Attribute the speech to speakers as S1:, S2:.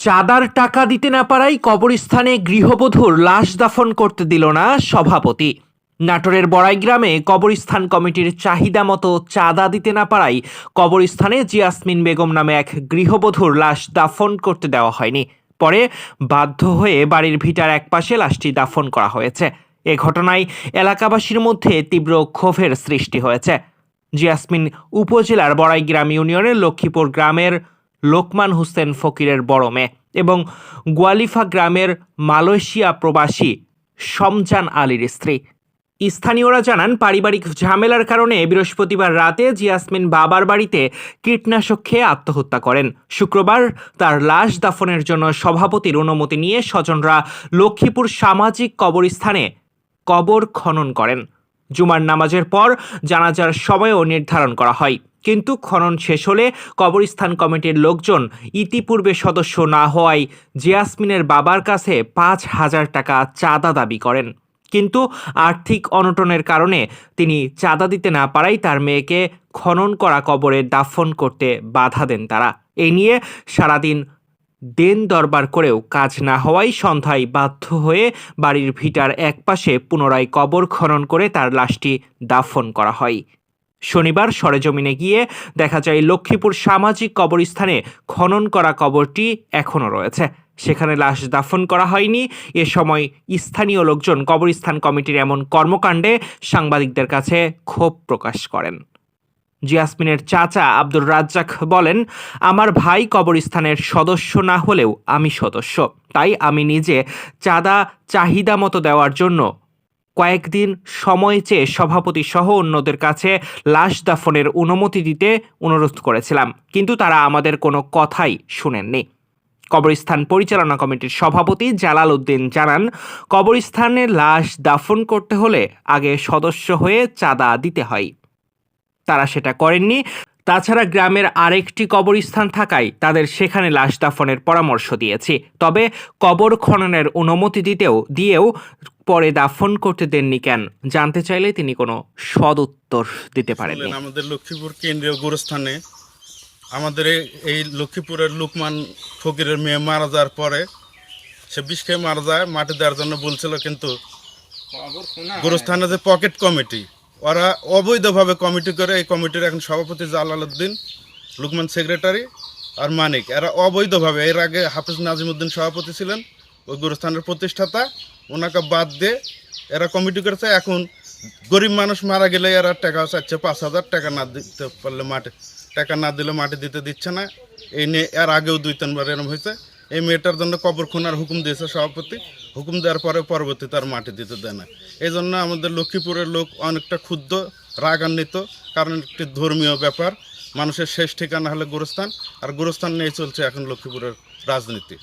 S1: চাঁদার টাকা দিতে না পারাই কবরস্থানে গৃহবধূর লাশ দাফন করতে দিল না সভাপতি। নাটোরের বড়াই গ্রামে কবরস্থান কমিটির চাহিদা মতো চাঁদা দিতে না পারাই কবরস্থানে জিয়াসমিন বেগম নামে এক গৃহবধূর লাশ দাফন করতে দেওয়া হয়নি। পরে বাধ্য হয়ে বাড়ির ভিটার একপাশে লাশটি দাফন করা হয়েছে। এ ঘটনায় এলাকাবাসীর মধ্যে তীব্র ক্ষোভের সৃষ্টি হয়েছে। জিয়াসমিন উপজেলার বড়াইগ্রাম ইউনিয়নের লক্ষ্মীপুর গ্রামের লোকমান হোসেন ফকিরের বড় মেয়ে এবং গোয়ালিফা গ্রামের মালয়েশিয়া প্রবাসী সমজান আলীর স্ত্রী। স্থানীয়রা জানান, পারিবারিক ঝামেলার কারণে বৃহস্পতিবার রাতে জিয়াসমিন বাবার বাড়িতে কীটনাশক খেয়ে আত্মহত্যা করেন। শুক্রবার তার লাশ দাফনের জন্য সভাপতির অনুমতি নিয়ে স্বজনরা লক্ষ্মীপুর সামাজিক কবরস্থানে কবর খনন করেন। জুমার নামাজের পর জানাজার সময়ও নির্ধারণ করা হয়। কিন্তু খনন শেষ হলে কবরস্থান কমিটির লোকজন ইতিপূর্বে সদস্য না হওয়ায় জিয়াসমিনের বাবার কাছে পাঁচ হাজার টাকা চাঁদা দাবি করেন। কিন্তু আর্থিক অনটনের কারণে তিনি চাঁদা দিতে না পারাই তার মেয়েকে খনন করা কবরে দাফন করতে বাধা দেন তারা। এই নিয়ে সারাদিন দেন দরবার করেও কাজ না হওয়ায় সন্ধ্যায় বাধ্য হয়ে বাড়ির ভিটার একপাশে পুনরায় কবর খনন করে তার লাশটি দাফন করা হয়। শনিবার সরেজমিনে গিয়ে দেখা যায় লক্ষ্মীপুর সামাজিক কবরস্থানে খনন করা কবরটি এখনও রয়েছে। সেখানে লাশ দাফন করা হয়নি। এ সময় স্থানীয় লোকজন কবরস্থান কমিটির এমন কর্মকাণ্ডে সাংবাদিকদের কাছে ক্ষোভ প্রকাশ করেন। জিয়াসমিনের চাচা আব্দুর রাজ্জাক বলেন, আমার ভাই কবরস্থানের সদস্য না হলেও আমি সদস্য। তাই আমি নিজে চাঁদা, চাহিদা মতো দেওয়ার জন্য কয়েকদিন সময় চেয়ে সভাপতি সহ অন্যদের কাছে লাশ দাফনের অনুমতি দিতে অনুরোধ করেছিলাম, কিন্তু তারা আমাদের কোনো কথাই শুনেননি। কবরস্থান পরিচালনা কমিটির সভাপতি জালাল উদ্দিন জানান, কবরস্থানে লাশ দাফন করতে হলে আগে সদস্য হয়ে চাঁদা দিতে হয়। তারা সেটা করেননি। তাছাড়া গ্রামের আরেকটি কবরস্থান থাকায় তাদের সেখানে লাশ দাফনের পরামর্শ দিয়েছি। তবে কবর খননের অনুমতি দিতেও, দিয়েও পরে দাফন করতে দেননি কেন? জানতে চাইলে তিনি কোনো সদুত্তর দিতে পারেননি।
S2: বললেন, আমাদের লক্ষ্মীপুর কেন্দ্রীয় গোরস্থানে। আমাদের এই- এই লক্ষ্মীপুরের লুকমান ফকিরের মেয়ে মারা যাওয়ার পরে সে বিষ খেয়ে মারা যায় মাটি দেওয়ার জন্য বলছিল কিন্তু গোরস্থানে যে পকেট কমিটি ওরা অবৈধভাবে কমিটি করে এই কমিটির এখন সভাপতি জালাল উদ্দিন লুকমান সেক্রেটারি আর মানিক। এরা অবৈধভাবে এর আগে হাফিজ নাজিমুদ্দিন সভাপতি ছিলেন ওই গোরস্থানের প্রতিষ্ঠাতা, ওনাকে বাদ দিয়ে এরা কমিটি করেছে। এখন গরিব মানুষ মারা গেলে এরা টাকা চাচ্ছে, পাঁচ হাজার টাকা না দিতে পারলে মাটি, টাকা না দিলে মাটি দিতে দিচ্ছে না। এই নিয়ে এর আগেও দুই, তিনবার এরম হয়েছে। এই মেয়েটার জন্য কবর খোনার হুকুম দিয়েছে সভাপতি। হুকুম দেওয়ার পরে পরবর্তী তার মাটি দিতে দেয় না। এই জন্য আমাদের লক্ষ্মীপুরের লোক অনেকটা ক্ষুদ্র রাগান্বিত, কারণ একটি ধর্মীয় ব্যাপার। মানুষের শেষ ঠিকানা হলে গোরস্থান, আর গোরস্থান নিয়ে চলছে এখন লক্ষ্মীপুরের রাজনীতি।